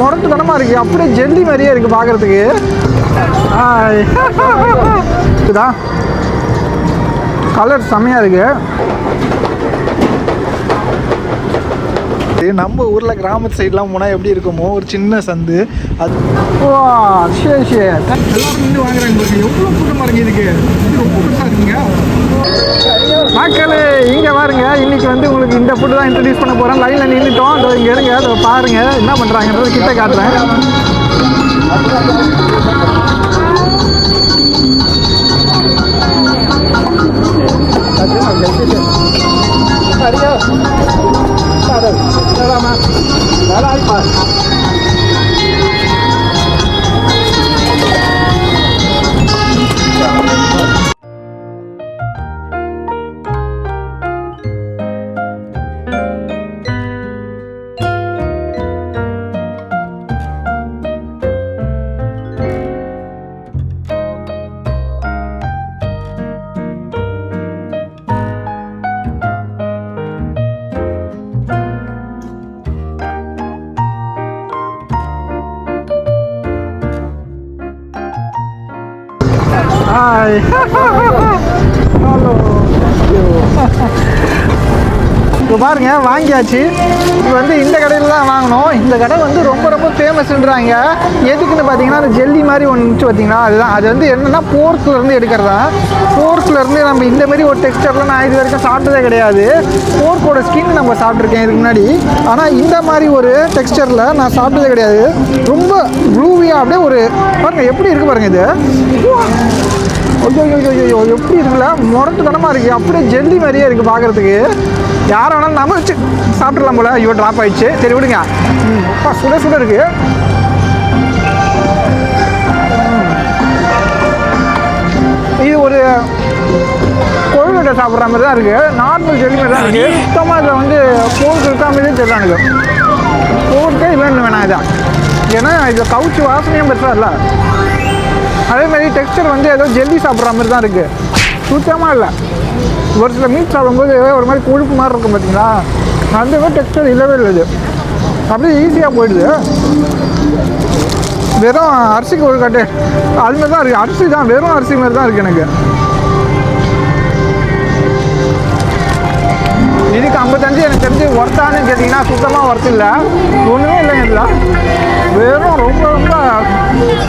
முரட்டுத்தனமாக இருக்குது அப்படியே ஜெல்லி மாதிரியே இருக்குது பார்க்குறதுக்கு. இதுதான். கலர் செம்மையாக இருக்குது இது நம்ம ஊரில் கிராமத்து சைட்லாம் போனால் எப்படி இருக்குமோ ஒரு சின்ன சந்து அது வா சரி சரி எல்லாரும் நின்று வாங்குறாங்க எவ்வளோ கூட்டமாக இருக்கு இதுக்கு? இது ரொம்ப பெருசாக இருக்குங்க மக்களே இங்கே பாருங்க. இன்னைக்கு வந்து உங்களுக்கு இந்த ஃபுட்டு தான் இன்ட்ரடியூஸ் பண்ண போகிறேன் லைனில் நின்றுட்டோம் அதோ இங்கே இருங்க. அதை பாருங்க. என்ன பண்ணுறாங்கன்றது கிட்ட காட்டுறேன். சரியா? Nalalipas. இப்போ பாருங்க வாங்கியாச்சு. இது வந்து இந்த கடையில் தான் வாங்கினோம் இந்த கடை வந்து ரொம்ப ரொம்ப ஃபேமஸ்ன்றாங்க எதுக்குன்னு பார்த்தீங்கன்னா அந்த ஜெல்லி மாதிரி ஒன்று பார்த்தீங்கன்னா அதுதான். அது வந்து என்னென்னா போர்க்கில் இருந்து எடுக்கிறதா? போர்க்கில் இருந்து நம்ம இந்த மாதிரி ஒரு டெக்ஸ்டரில் நான் இது வரைக்கும் சாப்பிட்டதே கிடையாது. போர்க்கோட ஸ்கின் நம்ம சாப்பிட்ருக்கேன் இதுக்கு முன்னாடி. ஆனால் இந்த மாதிரி ஒரு டெக்ஸ்டரில் நான் சாப்பிட்டதே கிடையாது. ரொம்ப ப்ளூவியாக அப்படியே ஒரு பாருங்கள் எப்படி இருக்குது பாருங்கள் இது. ஐயோ ஐயோ ஐயோ எப்படி இருக்குல்ல? முரட்டுத்தனமாக இருக்குது அப்படியே ஜெல்லி மாதிரியே இருக்குது பார்க்குறதுக்கு யார் வேணாலும் நம்ம வச்சு சாப்பிட்றலாம் போல. ஐயோ ட்ராப் ஆயிடுச்சு. சரி விடுங்க. அப்பா சுட சுட இருக்குது இது ஒரு கொழுக்கட்டை சாப்பிட்ற மாதிரி தான் இருக்குது நார்மல் ஜெல்லி மாதிரி தான் இருக்குது சுத்தமாக இதில் வந்து போருக்கு இருக்கா மாதிரியே தெரியல எனக்கு போருக்கே இல்லைன்னு வேணாம் இதான் ஏன்னா இதில் கவுச்சி வாசனையும் பெருசாக இல்லை. அதே மாதிரி டெக்ஸ்டர் வந்து ஏதோ ஜெல்லி சாப்பிட்ற மாதிரி தான் இருக்குது சுத்தமாக இல்லை. ஒரு சில மீட் சாப்பிடும்போது ஒரு மாதிரி கொழுப்பு மாதிரி இருக்கும் பார்த்தீங்களா அந்த மாதிரி டெக்ஸ்டர் இல்லவே இல்லை இது. அப்படியே ஈஸியாக போயிடுது. வெறும் அரிசிக்கு ஒரு கட்டு. அது மாதிரி தான் இருக்குது அரிசி தான் வெறும் அரிசி மாதிரி தான் இருக்குது எனக்கு. இதுக்கு ஐம்பத்தஞ்சு எனக்கு தெரிஞ்சு ஒர்த்தான்னு கேட்டிங்கன்னா சுத்தமாக ஒர்த்து இல்லை. ஒன்றுமே இல்லைங்க இதில். வெறும் ரொம்ப ரொம்ப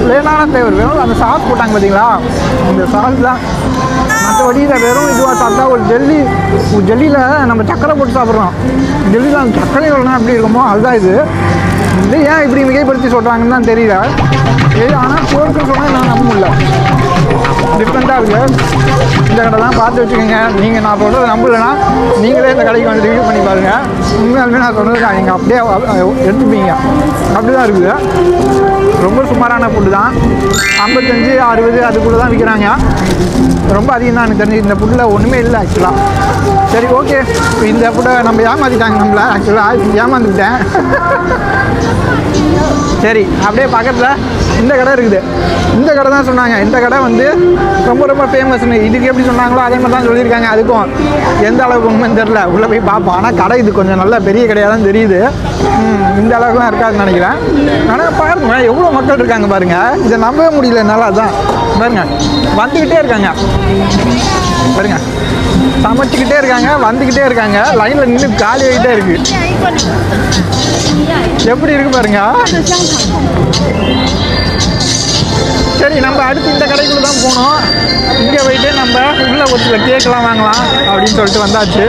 லேனான ஃப்ளேவர் வெறும் அந்த சாஸ் போட்டாங்க பார்த்தீங்களா இந்த சாஸ் தான். மற்றபடி இதை வெறும் இதுவாக சாப்பிட்டா ஒரு ஜெல்லி ஜெல்லியில் நம்ம சக்கரை போட்டு சாப்பிட்றோம். ஜெல்லியில் அந்த சக்கரை எவ்வளோ எப்படி இருக்குமோ அதுதான் இது. இது ஏன் இப்படி மிகைப்படுத்தி சொல்கிறாங்கன்னு தான் தெரியல. ஆனால் போருக்குன்னு சொன்னால் நான் நம்ப முடியல. டிஃப்ரெண்ட்டாக இருக்குது இந்த கடை பார்த்து வச்சுக்கோங்க. நீங்கள் நான் சொல்கிறது நம்பலைன்னா நீங்களே இந்த கடைக்கு வந்து ரிவ்யூ பண்ணி பாருங்கள் உண்மையாலுமே நான் சொன்னது நீங்கள் அப்படியே எடுத்துப்பீங்க. அப்படி தான் இருக்குது. ரொம்ப சுமாரான ஃபுட்டு தான். ஐம்பத்தஞ்சு அறுபது அதுக்குள்ளே தான் விற்கிறாங்க ரொம்ப அதிகம் தான் எனக்கு தெரிஞ்சு. இந்த ஃபுட்டில் ஒன்றுமே இல்லை ஆக்சுவலாக சரி ஓகே இந்த ஃபுட்டை நம்ம ஏமாற்றிட்டாங்க நம்மள. ஆக்சுவலாக ஏமாந்துக்கிட்டேன் சரி அப்படியே பக்கத்தில் இந்த கடை இருக்குது. இந்த கடை தான் சொன்னாங்க. இந்த கடை வந்து ரொம்ப ரொம்ப ஃபேமஸ்னு இதுக்கு எப்படி சொன்னாங்களோ அதே மாதிரி தான் சொல்லியிருக்காங்க அதுக்கும். எந்த அளவுக்கு உண்மைன்னு தெரில உள்ளே போய் பார்ப்போம். ஆனால் கடை இது கொஞ்சம் நல்ல பெரிய கடையாக தான் தெரியுது. இந்த அளவுக்குலாம் இருக்காதுன்னு நினைக்கிறேன். ஆனால் பாருங்க எவ்வளோ மக்கள் இருக்காங்க பாருங்க. இதை நம்பவே முடியல என்னால் அதுதான் பாருங்க வந்துக்கிட்டே இருக்காங்க. பாருங்க சமைச்சிக்கிட்டே இருக்காங்க வந்துக்கிட்டே இருக்காங்க. லைனில் நின்று காலி ஆகிட்டே இருக்கு. எப்படி இருக்கு பாருங்க? சரி நம்ம அடுத்து இந்த கடைக்குள்ள தான் போனோம் இங்கே போயிட்டு நம்ம உள்ள ஒரு சில கேக்கெல்லாம் வாங்கலாம் அப்படின்னு சொல்லிட்டு வந்தாச்சு.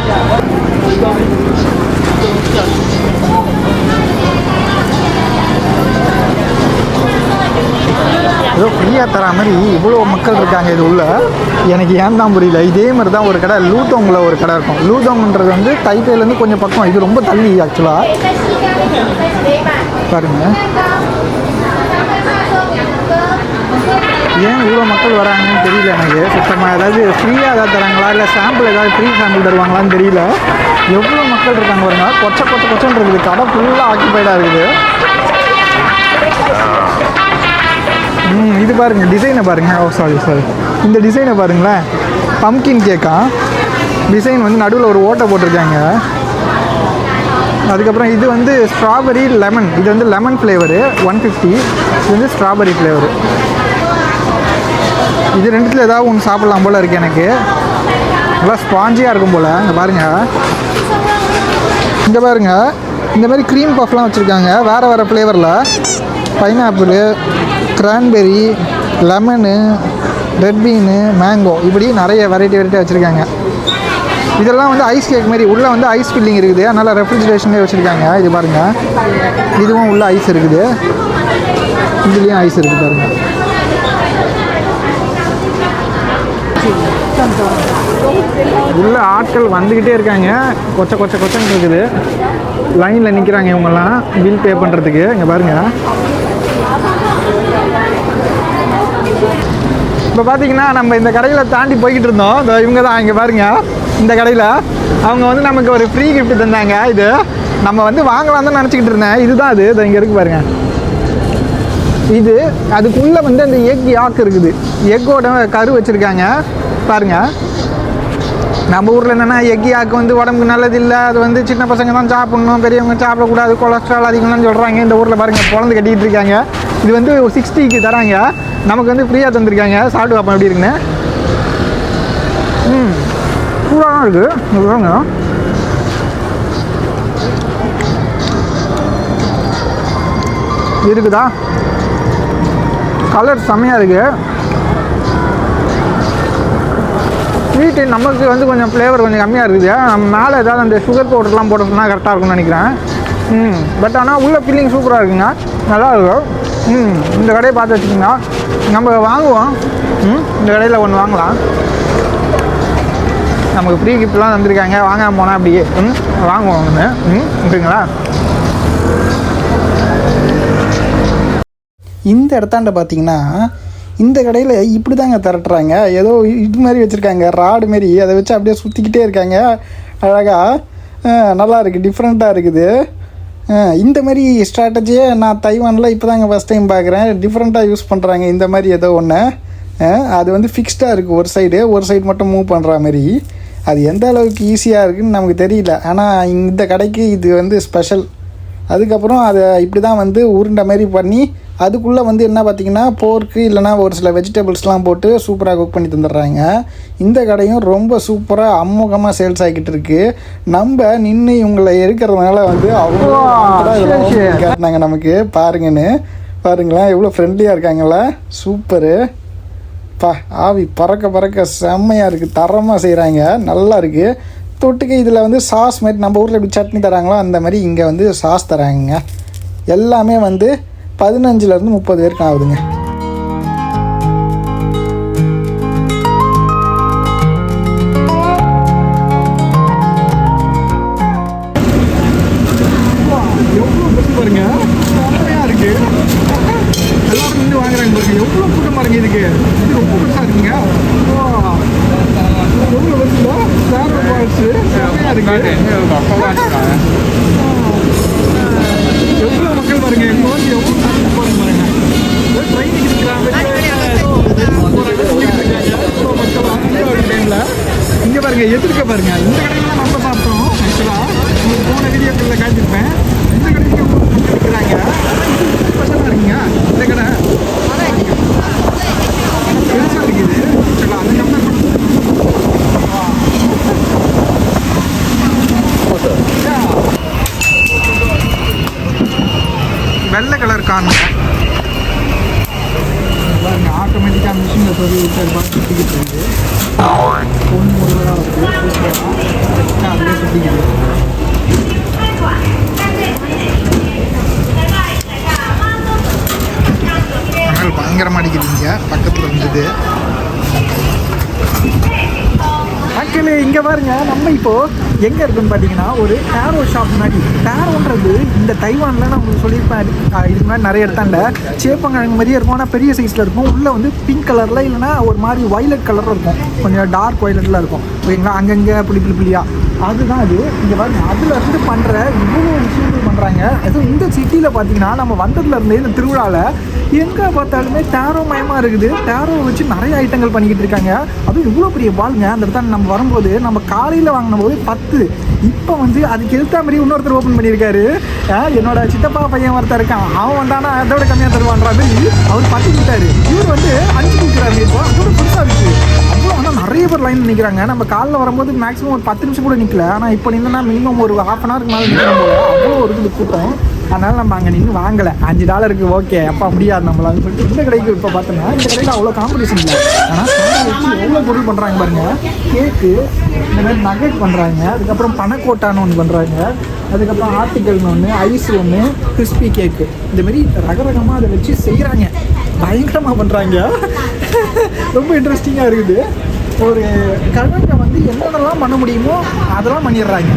ஏதோ ஃப்ரீயாக தர மாதிரி இவ்வளோ மக்கள் இருக்காங்க இது உள்ள. எனக்கு ஏன் தான் புரியல. இதே மாதிரி தான் ஒரு கடை லூத்தோங்கில் ஒரு கடை இருக்கும். லூத்தோங்ன்றது வந்து தைப்பேலேருந்து கொஞ்சம் பக்கம் இது ரொம்ப தள்ளி ஆக்சுவலாக பாருங்க. ஏன் இவ்வளோ மக்கள் வராங்கன்னு தெரியல எனக்கு. சுத்தமாக ஏதாவது ஃப்ரீயாக ஏதாவது தராங்களா? இல்லை சாம்பிள் ஏதாவது ஃப்ரீ சாம்பிள் தருவாங்களான்னு தெரியல. எவ்வளோ மக்கள் இருக்காங்க பாருங்க. கொச்ச கொச்ச கொச்சன்னு இருக்குது. கடை ஃபுல்லாக ஆக்கிபைடாக இருக்குது. ம் இது பாருங்கள் டிசைனை பாருங்கள் ஓ சாரி சாரி இந்த டிசைனை பாருங்களேன். பம்கின் கேக்கா டிசைன் வந்து நடுவில் ஒரு ஓட்டை போட்டிருக்காங்க. அதுக்கப்புறம் இது வந்து ஸ்ட்ராபெரி லெமன் இது வந்து லெமன் ஃப்ளேவரு ஒன் ஃபிஃப்டி இது வந்து ஸ்ட்ராபெரி ஃப்ளேவரு இது ரெண்டுத்தில் ஏதாவது ஒன்று சாப்பிட்லாம் போல் இருக்குது எனக்கு. நல்லா ஸ்பாஞ்சியாக இருக்கும் போல். இங்கே பாருங்கள் இங்கே பாருங்க. இந்த மாதிரி க்ரீம் பஃப்லாம் வச்சுருக்காங்க. வேறு வேறு ஃப்ளேவரில் pineapple cranberry lemon red bean mango இப்படி நிறைய வெரைட்டி வெரைட்டியாக வச்சுருக்காங்க. இதெல்லாம் வந்து ஐஸ் கேக் மாதிரி. உள்ளே வந்து ஐஸ் ஃபில்லிங் இருக்குது. அதனால் ரெஃப்ரிஜரேஷன்லேயே வச்சுருக்காங்க. இது பாருங்கள் இதுவும் உள்ளே ஐஸ் இருக்குது. இதுலேயும் ஐஸ் இருக்குது பாருங்கள் உள்ள ஆட்கள் வந்துக்கிட்டே இருக்காங்க. கொச்ச கொச்ச கொச்சன்னு இருக்குது. லைனில் நிற்கிறாங்க இவங்கெல்லாம். பில் பே பண்ணுறதுக்கு இங்கே பாருங்கள் இப்போ பார்த்தீங்கன்னா நம்ம இந்த கடையில் தாண்டி போய்கிட்டு இருந்தோம். இந்த இவங்க தான் இங்கே பாருங்க. இந்த கடையில் அவங்க வந்து நமக்கு ஒரு ஃப்ரீ கிஃப்ட் தந்தாங்க. இது நம்ம வந்து வாங்கலாம் தான் நினச்சிக்கிட்டு இருந்தேன். இதுதான் அது இதை இங்கே இருக்கு பாருங்கள் இது அதுக்குள்ளே வந்து அந்த எக் யாக்கு இருக்குது. எக்கோட கரு வச்சுருக்காங்க. பாருங்கள் நம்ம ஊரில் என்னென்னா எக் யாக்கு வந்து உடம்புக்கு நல்லது இல்லை அது வந்து சின்ன பசங்க தான் சாப்பிடணும். பெரியவங்க சாப்பிடக்கூடாது. கொலஸ்ட்ரால் அதிகம்லாம் சொல்கிறாங்க இந்த ஊரில் பாருங்கள் குழந்தை கட்டிக்கிட்டு இருக்காங்க. இது வந்து ஒரு சிக்ஸ்டிக்கு தராங்க. நமக்கு வந்து ஃப்ரீயாக தந்திருக்காங்க. சாப்பிட்டு பார்ப்போம் எப்படி இருக்குன்னு. ம். சூடாக தான் இருக்குது இங்க பாருங்க. இருக்குதா? கலர் செம்மையாக இருக்குது ஸ்வீட்டு நமக்கு வந்து கொஞ்சம் ஃப்ளேவர் கொஞ்சம் கம்மியாக இருக்குது. நம்ம மேலே ஏதாவது அந்த சுகர் பவுடர்லாம் போட்டோம்னா கரெக்டாக இருக்கும்னு நினைக்கிறேன். ம். பட் ஆனால் உள்ள ஃபீலிங் சூப்பராக இருக்குங்க. நல்லா இருக்கும். ம். இந்த கடையை பார்த்து வச்சுக்கோங்க. நம்ம வாங்குவோம். ம். இந்த கடையில் ஒன்று வாங்கலாம். நமக்கு ஃப்ரீ கிஃப்ட்லாம் தந்திருக்காங்க. வாங்காமல் போனால் அப்படியே ம் வாங்குவோம் ஒன்று ம் ஓகேங்களா இந்த இடத்தாண்ட பார்த்தீங்கன்னா இந்த கடையில் இப்படி தாங்க திரட்டுறாங்க. ஏதோ இது மாதிரி வச்சுருக்காங்க. ராடு மாரி. அதை வச்சு அப்படியே சுற்றிக்கிட்டே இருக்காங்க. அழகாக நல்லா இருக்குது டிஃப்ரெண்ட்டாக இருக்குது. இந்த மாதிரி ஸ்ட்ராட்டஜியை நான் தைவானில் இப்போ தாங்க ஃபஸ்ட் டைம் பார்க்குறேன் டிஃப்ரெண்ட்டாக யூஸ் பண்ணுறாங்க இந்த மாதிரி ஏதோ ஒன்று அது வந்து ஃபிக்ஸ்டாக இருக்குது ஒரு சைடு ஒரு சைடு மட்டும் மூவ் பண்ணுற மாதிரி. அது எந்த அளவுக்கு ஈஸியாக இருக்குன்னு நமக்கு தெரியல. ஆனால் இந்த கடைக்கு இது வந்து ஸ்பெஷல் அதுக்கப்புறம் அதை இப்படி தான் வந்து உருண்டை மாதிரி பண்ணி அதுக்குள்ளே வந்து என்ன பார்த்தீங்கன்னா போர்க்கு இல்லைனா ஒரு சில வெஜிடபிள்ஸ்லாம் போட்டு சூப்பராக குக் பண்ணி தந்துடுறாங்க. இந்த கடையும் ரொம்ப சூப்பராக அம்மோகமாக சேல்ஸ் ஆகிக்கிட்டு இருக்கு. நம்ம நின்று இவங்களை இருக்கிறதுனால வந்து அவ்வளோ. காட்டினாங்க நமக்கு பாருங்கன்னு. பாருங்களேன் எவ்வளோ ஃப்ரெண்ட்லியாக இருக்காங்களா சூப்பரு பா ஆவி பறக்க பறக்க செம்மையாக இருக்குது தரமாக செய்கிறாங்க நல்லா இருக்குது தொட்டுக்க இதில் வந்து சாஸ் மாதிரி நம்ம ஊரில் எப்படி சட்னி தராங்களோ அந்த மாதிரி இங்கே வந்து சாஸ் தராங்க எல்லாமே வந்து பதினஞ்சுலேருந்து முப்பது பேருக்கு ஆகுதுங்க. இங்கே பாருங்க. இந்த கடையில் நம்ம சாப்பிட்டோம் ஆக்சுவலாக உங்களுக்கு போன வீடியோக்களில் காட்டியிருப்பேன். இந்த கடைக்கு இருக்கிறாங்க. ஸ்பெஷலாக இருக்குங்க. இந்த கடை. பெருசாக இருக்குது. ஆக்சுவலாக அந்த நம்ம வெள்ளை கலர் காணுங்க. பாருங்க ஆட்டோமேட்டிக்காக மிஷினில் சொல்லி விட்டு பார்த்து சுற்றிக்கிட்டு இருக்குது ஒன்று முருகலாக இருக்குது சூப்பராக அப்படியே சுற்றிக்கிது ஆனால் பக்கத்தில் இருந்தது மக்களே இங்கே பாருங்க நம்ம இப்போ எங்கே இருக்குன்னு பார்த்தீங்கன்னா ஒரு டேரோ ஷாப் மாதிரி டேரோன்றது இந்த தைவானில் நான் உங்களுக்கு சொல்லியிருப்பேன் இது ஆஹ் இதுக்கு முன்னாடி நிறைய இடத்தாண்ட சேப்பங்கிழங்கு மாதிரியே இருக்கும் ஆனால் பெரிய சைஸில் இருக்கும். உள்ளே வந்து பிங்க் கலரில் இல்லைனா ஒரு மாதிரி வயலட் கலரில் இருக்கும். கொஞ்சம் டார்க் வயலட்டில் இருக்கும். ஓகேங்களா அங்கங்கே புளி புளி புளியாக அதுதான் அது. இங்கே பாருங்க அதில் இருந்து பண்ணுற இவ்வளோ விஷயங்கள் பண்ணுறாங்க அதுவும் இந்த சிட்டியில் பார்த்தீங்கன்னா நம்ம வந்ததுல இருந்தே இந்த திருவிழாவில் எங்கே பார்த்தாலுமே டேரோ மயமாக இருக்குது. டேரோ வச்சு நிறைய ஐட்டங்கள் பண்ணிக்கிட்டு இருக்காங்க. அதுவும் இவ்வளோ பெரிய வாழ்ங்க. அந்த இடத்துல நம்ம வரும்போது நம்ம காலையில் வாங்கின போது பத்து. இப்போ வந்து அதுக்கு எழுத்தா மாதிரி இன்னொருத்தர் ஓப்பன் பண்ணியிருக்காரு. என்னோட சித்தப்பா பையன் ஒருத்தர் இருக்கான். அவன் வந்தானா அதோட கம்மியாக தருவான்ற மாதிரி அவர் பத்து கொடுத்தாரு. இவர் வந்து அஞ்சு கொடுக்குறாரு. இப்போ அதோட புதுசாக இருக்குது அவ்வளோ ஆனால் நிறைய பேர் லைன் நிற்கிறாங்க நம்ம காலைல வரும்போது மேக்ஸிமம் ஒரு பத்து நிமிஷம் கூட நிற்கல ஆனால் இப்போ நின்னா மினிமம் ஒரு ஹாஃப் அன் ஹவருக்கு மேலே நிற்கும் போது அவ்வளோ இருக்குது கூட்டம். அதனால நம்ம அங்கே நின்று வாங்கலை. அஞ்சு டாலருக்கு ஓகே அப்போ முடியாது நம்மளால சொல்லிட்டு இந்த கடைக்கு இப்போ பார்த்தோன்னா இந்த கடையில் அவ்வளோ காம்படிஷன் இல்லை. ஆனால் வச்சு எவ்வளோ பொருள் பண்ணுறாங்க பாருங்கள் கேக்கு இந்த மாதிரி நகட் பண்ணுறாங்க அதுக்கப்புறம் பனக்கோட்டான்னு ஒன்று பண்ணுறாங்க அதுக்கப்புறம் ஆர்டிக்கல்னு ஒன்று ஐஸ் ஒன்று கிறிஸ்பி கேக்கு இந்த மாதிரி ரகரகமாக அதை வச்சு செய்கிறாங்க பயங்கரமாக பண்ணுறாங்க ரொம்ப இன்ட்ரெஸ்டிங்காக இருக்குது. ஒரு கல்வெட்டை வந்து என்னென்னலாம் பண்ண முடியுமோ அதெல்லாம் பண்ணிடுறாங்க.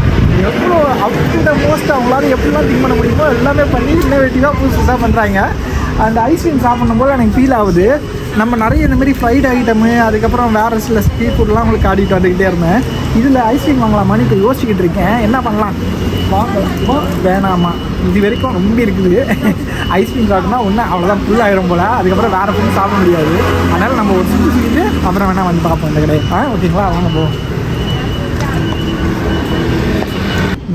எவ்வளோ அப் த மோஸ்ட் அவங்களால எப்படிலாம் திங்க் பண்ண முடியுமோ எல்லாமே பண்ணி இன்னோவேட்டிவாக புதுசு புதுசாக பண்ணுறாங்க அந்த ஐஸ்கிரீம் சாப்பிடும் போது எனக்கு ஃபீல் ஆகுது. நம்ம நிறைய இந்த மாதிரி ஃப்ரைட் ஐட்டமு அதுக்கப்புறம் வேறு சில ஸ்ட்ரீட் ஃபுட்லாம் உங்களுக்கு ஆடிட்டு வந்துக்கிட்டே இருந்தேன். இதில் ஐஸ்கிரீம் வாங்கலாமான்னு இப்போ யோசிச்சுக்கிட்டு இருக்கேன். என்ன பண்ணலாம்? வாங்க. வேணாமா? இது வரைக்கும் ரொம்ப இருக்குது. ஐஸ்கிரீம் சாப்பிட்டோம்னா ஒன்று அவ்வளோதான் ஃபுல் ஆகிடும் போல். அதுக்கப்புறம் வேறு ஃபுட் சாப்பிட முடியாது. அதனால் நம்ம ஒரு சுற்றி சுற்றிட்டு அப்புறம் வேணால் வந்து பார்ப்போம் இந்த கடையை. ஆ ஓகேங்களா வாங்க போ.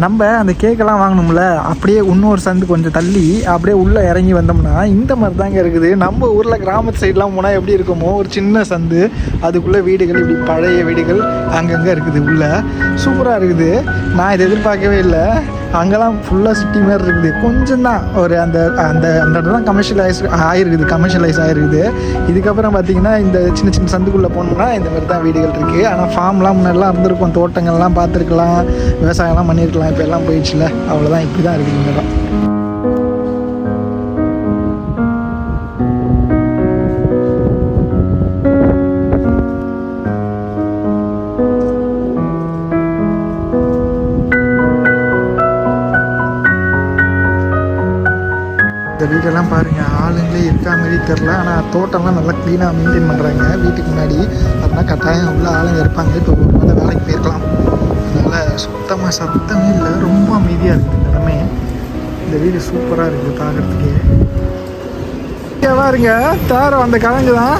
நம்ம அந்த கேக்கெல்லாம் வாங்கணும்ல அப்படியே இன்னொரு சந்து கொஞ்சம் தள்ளி அப்படியே உள்ளே இறங்கி வந்தோம்னா இந்த மாதிரி தாங்க இருக்குது. நம்ம ஊரில் கிராமத்து சைட்லாம் போனால் எப்படி இருக்குமோ ஒரு சின்ன சந்து அதுக்குள்ளே வீடுகள் இப்படி பழைய வீடுகள் அங்கங்கே இருக்குது உள்ளே. சூப்பராக இருக்குது. நான் இதை எதிர்பார்க்கவே இல்லை. அங்கெல்லாம் ஃபுல்லாக சிட்டி மாதிரி இருக்குது. கொஞ்சம் தான் ஒரு அந்த அந்த அந்த இடத்துல கமர்ஷியலைஸ் ஆகிருக்குது கமர்ஷியலைஸ் ஆகிருக்குது இதுக்கப்புறம் பார்த்தீங்கன்னா இந்த சின்ன சின்ன சந்துக்குள்ளே போனோம்னா இந்த மாதிரி தான் வீடுகள் இருக்குது ஆனால் ஃபார்ம்லாம் முன்னெல்லாம் இருந்திருக்கும். தோட்டங்கள்லாம் பார்த்துருக்கலாம். விவசாயம்லாம் பண்ணியிருக்கலாம் இப்போ எல்லாம் போயிடுச்சுல அவ்வளோதான் இப்படி தான் இருக்குது இந்த இடம் இந்த வீடெல்லாம் பாருங்கள் ஆளுங்களே இருக்கா மாரி தெரில ஆனால் தோட்டம்லாம் நல்லா க்ளீனாக மெயின்டைன் பண்ணுறாங்க வீட்டுக்கு முன்னாடி அப்படின்னா கட்டாயம் உள்ள ஆளுங்க இருப்பாங்க. இப்போ ஒரு வேளை வேலைக்கு போயிருக்கலாம். அதனால் சுத்தமாக சத்தமே இல்லை. ரொம்ப அமைதியாக இருக்குது இந்த இடமே. இந்த வீடு சூப்பராக இருக்குது பார்க்குறதுக்கே பாருங்க. தேரம் அந்த கிழங்கு தான்.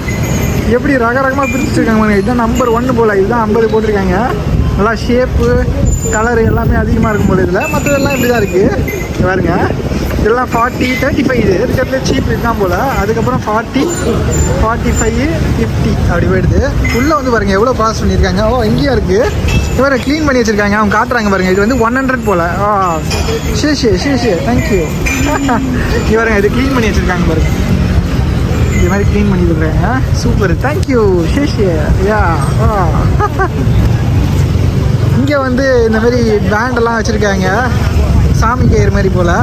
எப்படி ரக ரகமாக பிரிச்சுருக்காங்க இதுதான் நம்பர் ஒன்று போல். இதுதான் ஐம்பது போட்டிருக்காங்க. நல்லா ஷேப்பு கலரு எல்லாமே அதிகமாக இருக்கும் போல இதில். மற்றதெல்லாம் இப்படி தான் இருக்குது பாருங்க. இதெல்லாம் ஃபார்ட்டி தேர்ட்டி ஃபைவ் இது இருக்கிறதுல சீப் இதுதான் போல். அதுக்கப்புறம் ஃபார்ட்டி ஃபார்ட்டி ஃபைவ் ஃபிஃப்டி அப்படி போயிடுது. உள்ளே வந்து பாருங்கள் எவ்வளோ பாஸ் பண்ணியிருக்காங்க. ஓ இங்கேயும் இருக்குது இவரை க்ளீன் பண்ணி வச்சுருக்காங்க. அவங்க காட்டுறாங்க பாருங்கள் இது வந்து ஒன் ஹண்ட்ரட் போல். ஆ சரி சரி சரி சரி. தேங்க்யூ இவருங்க இது க்ளீன் பண்ணி வச்சுருக்காங்க பாருங்கள் இது மாதிரி க்ளீன் பண்ணி கொடுக்குறாங்க. சூப்பர் தேங்க்யூ ஷே யா இங்கே வந்து இந்த மாதிரி பேண்டெல்லாம் வச்சுருக்காங்க. சாமி கயிறு மாதிரி போல்.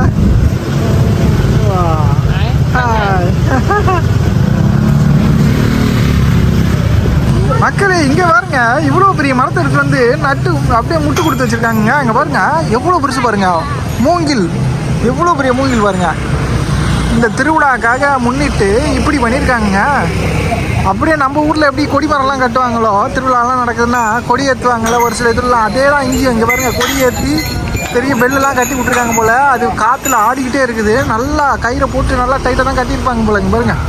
மக்களே இங்கே பாருங்க இவ்வளோ பெரிய மரத்தை எடுத்து வந்து நட்டு அப்படியே முட்டு கொடுத்து வச்சுருக்காங்க இங்கே பாருங்க எவ்வளோ பெருசு பாருங்க. மூங்கில். எவ்வளோ பெரிய மூங்கில் பாருங்க. இந்த திருவிழாக்காக முன்னிட்டு இப்படி பண்ணியிருக்காங்க அப்படியே நம்ம ஊரில் எப்படி கொடி மரம்லாம் கட்டுவாங்களோ திருவிழாலாம் நடக்குதுன்னா கொடி ஏற்றுவாங்கல்ல ஒரு சில திருவிழா அதே தான் இங்கேயும் இங்கே பாருங்க கொடி ஏற்றி பெரிய பெல்லுலாம் கட்டி விட்ருக்காங்க போல். அது காற்றுல ஆடிக்கிட்டே இருக்குது. நல்லா கயிறை போட்டு நல்லா டைட்டாக தான் கட்டியிருப்பாங்க போல இங்கே பாருங்கள்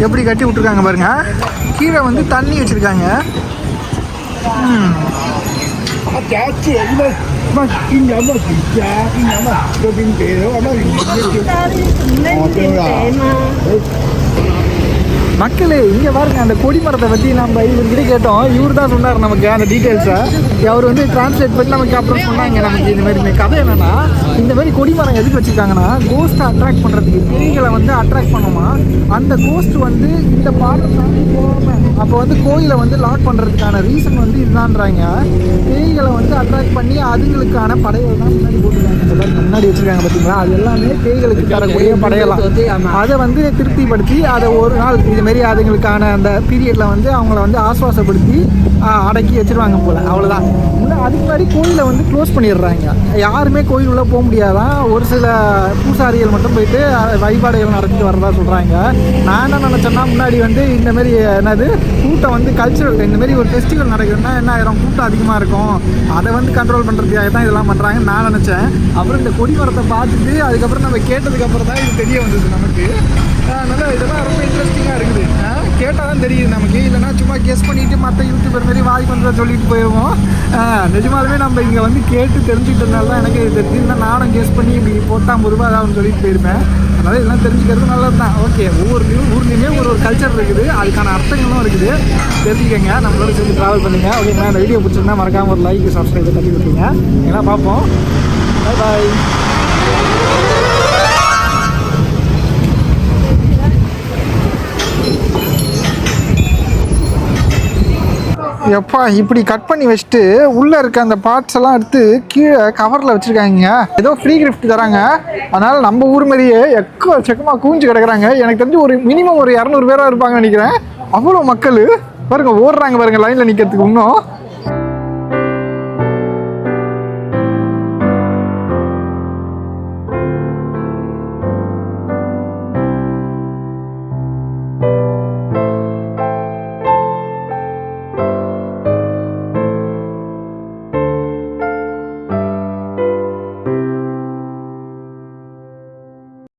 எப்படி கட்டி விட்ருக்காங்க பாருங்க. கீழே வந்து தண்ணி வச்சுருக்காங்க. ம். மக்களே இங்கே பாருங்க அந்த கொடிமரத்தை பற்றி நம்ம இவர்கிட்ட கேட்டோம். இவர் தான் சொன்னார் நமக்கு அந்த டீட்டெயில்ஸை அவர் வந்து டிரான்ஸ்லேட் பண்ணி நமக்கு அப்புறம் சொன்னாங்க நமக்கு இந்த மாதிரி. கதை என்னன்னா இந்த மாதிரி கொடிமரம் எதுக்கு வச்சுருக்காங்கன்னா கோஸ்ட்டை அட்ராக்ட் பண்ணுறதுக்கு பேய்களை வந்து அட்ராக்ட் பண்ணுமா? அந்த கோஸ்ட் வந்து இந்த பாடம் தாண்டி போகாம அப்போ வந்து கோயிலை வந்து லாக் பண்ணுறதுக்கான ரீசன் வந்து இதுதான்றாங்க. பேய்களை வந்து அட்ராக்ட் பண்ணி அதுங்களுக்கான படைகள் தான் முன்னாடி போட்டுருக்காங்க. முன்னாடி வச்சுருக்காங்க பார்த்தீங்களா அது எல்லாமே பேய்களுக்கு தரக்கூடிய படையலாம் அதை வந்து திருப்திப்படுத்தி அதை ஒரு நாள் இது மாரி அதுங்களுக்கான அந்த பீரியடில் வந்து அவங்கள வந்து ஆஸ்வாசப்படுத்தி அடக்கி வச்சுருவாங்க போல். அவ்வளோதான் அதுக்கு முன்னாடி கோயிலை வந்து க்ளோஸ் பண்ணிடுறாங்க. யாருமே கோயில் உள்ளே போக முடியாதான் ஒரு சில பூசாரிகள் மட்டும் போயிட்டு வழிபாடுகள் நடத்திட்டு வரதா சொல்கிறாங்க நான் என்ன நினச்சேன்னா முன்னாடி வந்து இந்தமாரி என்னது கூட்டம் வந்து கல்ச்சுரல் இந்தமாரி ஒரு ஃபெஸ்டிவல் நடக்குதுன்னா என்ன ஆயிரும்? கூட்டம் அதிகமாக இருக்கும். அதை வந்து கண்ட்ரோல் பண்ணுறதுக்காக தான் இதெல்லாம் பண்ணுறாங்கன்னு நான் நினச்சேன். அப்புறம் இந்த கொடி மரத்தை பார்த்துட்டு அதுக்கப்புறம் நம்ம கேட்டதுக்கப்புறம் தான் இது தெரிய வந்தது நமக்கு. அதனால் இதெல்லாம் ரொம்ப இன்ட்ரெஸ்டிங்காக இருக்குது. கேட்டால் தான் தெரியுது நமக்கு. இல்லைனா சும்மா கெஸ் பண்ணிட்டு மற்ற யூடியூபர் மாதிரி வாய் பண்ணுறத சொல்லிட்டு போயிடுவோம். நிஜமாலுமே நம்ம இங்கே வந்து கேட்டு தெரிஞ்சுக்கிட்டதுனால தான் எனக்கு இது தெரிஞ்சு இல்லை நானும் கெஸ் பண்ணி இப்படி போட்டால் ரூபா ஆகும்னு சொல்லிட்டு போயிருப்பேன். அதனால் இதெல்லாம் தெரிஞ்சுக்கிறது நல்லது தான் ஓகே ஒவ்வொரு ஊர்லேயுமே ஒரு ஒரு கல்ச்சர் இருக்குது. அதுக்கான அர்த்தங்களும் இருக்குது. தெரிஞ்சுக்கங்க. நம்மளோட சேர்ந்து ட்ராவல் பண்ணுங்கள் ஓகேங்களா இந்த வீடியோ பிடிச்சிருந்தா மறக்காமல் ஒரு லைக் சப்ஸ்கிரைப் பண்ணி விட்டுருங்க எல்லாம் பார்ப்போம். பாய் பாய் எப்பா இப்படி கட் பண்ணி வச்சுட்டு உள்ளே இருக்க அந்த பார்ட்ஸ் எல்லாம் எடுத்து கீழே கவரில் வச்சுருக்காங்க. ஏதோ ஃப்ரீ கிஃப்ட் தராங்க. அதனால் நம்ம ஊர் மாதிரியே எக்கோ செக்கமாக கூஞ்சு கிடக்குறாங்க. எனக்கு தெரிஞ்சு ஒரு மினிமம் ஒரு இரநூறு பேராக இருப்பாங்கன்னு நினைக்கிறேன். அவ்வளோ மக்கள் பாருங்க ஓடுறாங்க பாருங்க லைனில் நிற்கிறதுக்கு இன்னும்.